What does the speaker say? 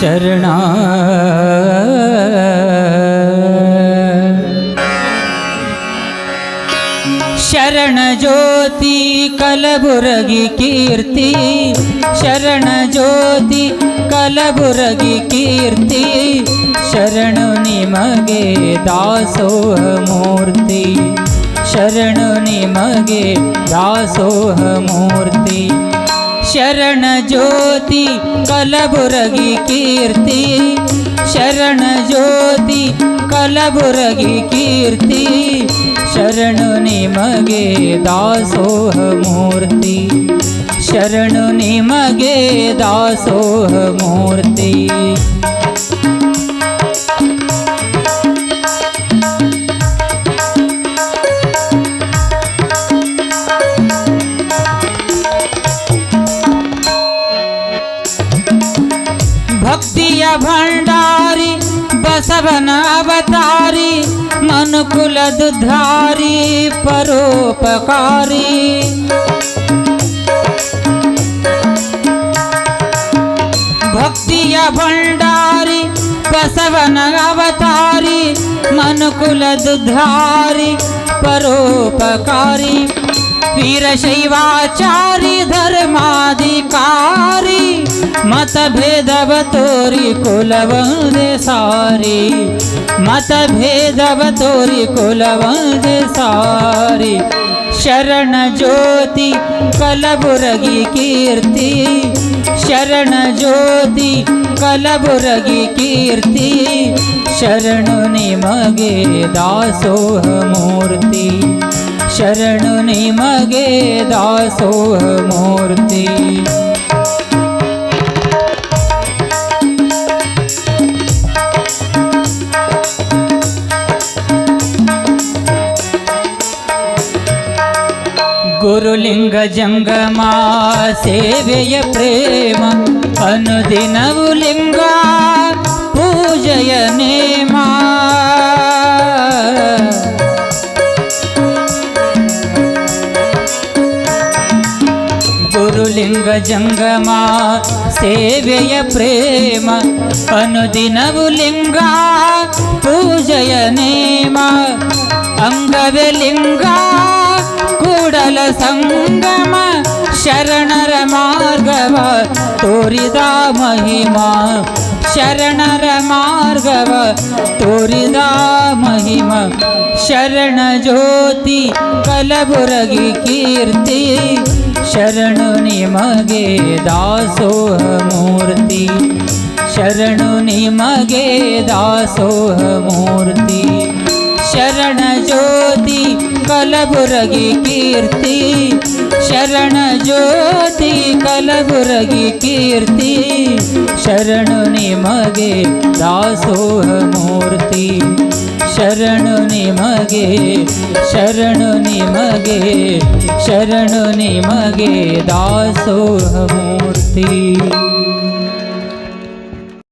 शरणा। शरणज्योति कलबुरगि कीर्ति। शरणज्योति कलबुरगि कीर्ति। शरणु निमगे दासोहमूर्ति शरणु निमगे दासोहमूर्ति ಶರಣು ನಿಮಗೆ ದಾಸೋಹ ಮೂರ್ತಿ ಶರಣ ಜ್ಯೋತಿ ಕಲಬುರಗಿ ಕೀರ್ತಿ ಶರಣ ಜ್ಯೋತಿ ಕಲಬುರಗಿ ಕೀರ್ತಿ ಶರಣು ನಿಮಗೆ ದಾಸೋಹ ಮೂರ್ತಿ ಶರಣು ನಿಮಗೆ ದಾಸೋಹ ಮೂರ್ತಿ అభయ భండారి బసవనావతారి మనుకుల దుధారి పరోపకారి. భక్తియ భండారి బసవన అవతారి మనుకుల దుధారి పరోపకారి. ीर धर्माधिकारी धर्मदि कारी मतभेद भोरि पुलवद सारी। मतभेद भोरि पुलव सारी। शरण ज्योति कीर्ति शरणजोति कलपुरगि कीर्ति शरणुनी मगेदासो मूर्ति शरणनी मगेदासो मूर्ति। ಗುರುಲಿಂಗ ಜಂಗಮ ಸೇವೆಯ ಪ್ರೇಮ ಅನುದಿನವು ಲಿಂಗ ಪೂಜೆಯ ನೇಮ ಗುರುಲಿಂಗ ಜಂಗಮ ಸೇವೆಯ ಪ್ರೇಮ ಅನುದಿನವು ಲಿಂಗ ಪೂಜೆಯ ನೇಮ ಅಂಗವೇ ಲಿಂಗ सङ्गम शरणर मार्गव तोरिदा महिमा। शरणर मार्गव मोरिमा शरण ज्योति कलबुरगि कीर्ति। शरणु निमगे दासोह मूर्ति शरणु निमगे दासोह मूर्ति शरण ಕಲಬುರಗಿ ಕೀರ್ತಿ ಶರಣ ಜ್ಯೋತಿ ಕಲಬುರಗಿ ಕೀರ್ತಿ ಶರಣು ನಿಮಗೆ ದಾಸೋಹ ಮೂರ್ತಿ ಶರಣು ನಿಮಗೆ ಶರಣು ನಿಮಗೆ ಶರಣು ನಿಮಗೆ ದಾಸೋಹ ಮೂರ್ತಿ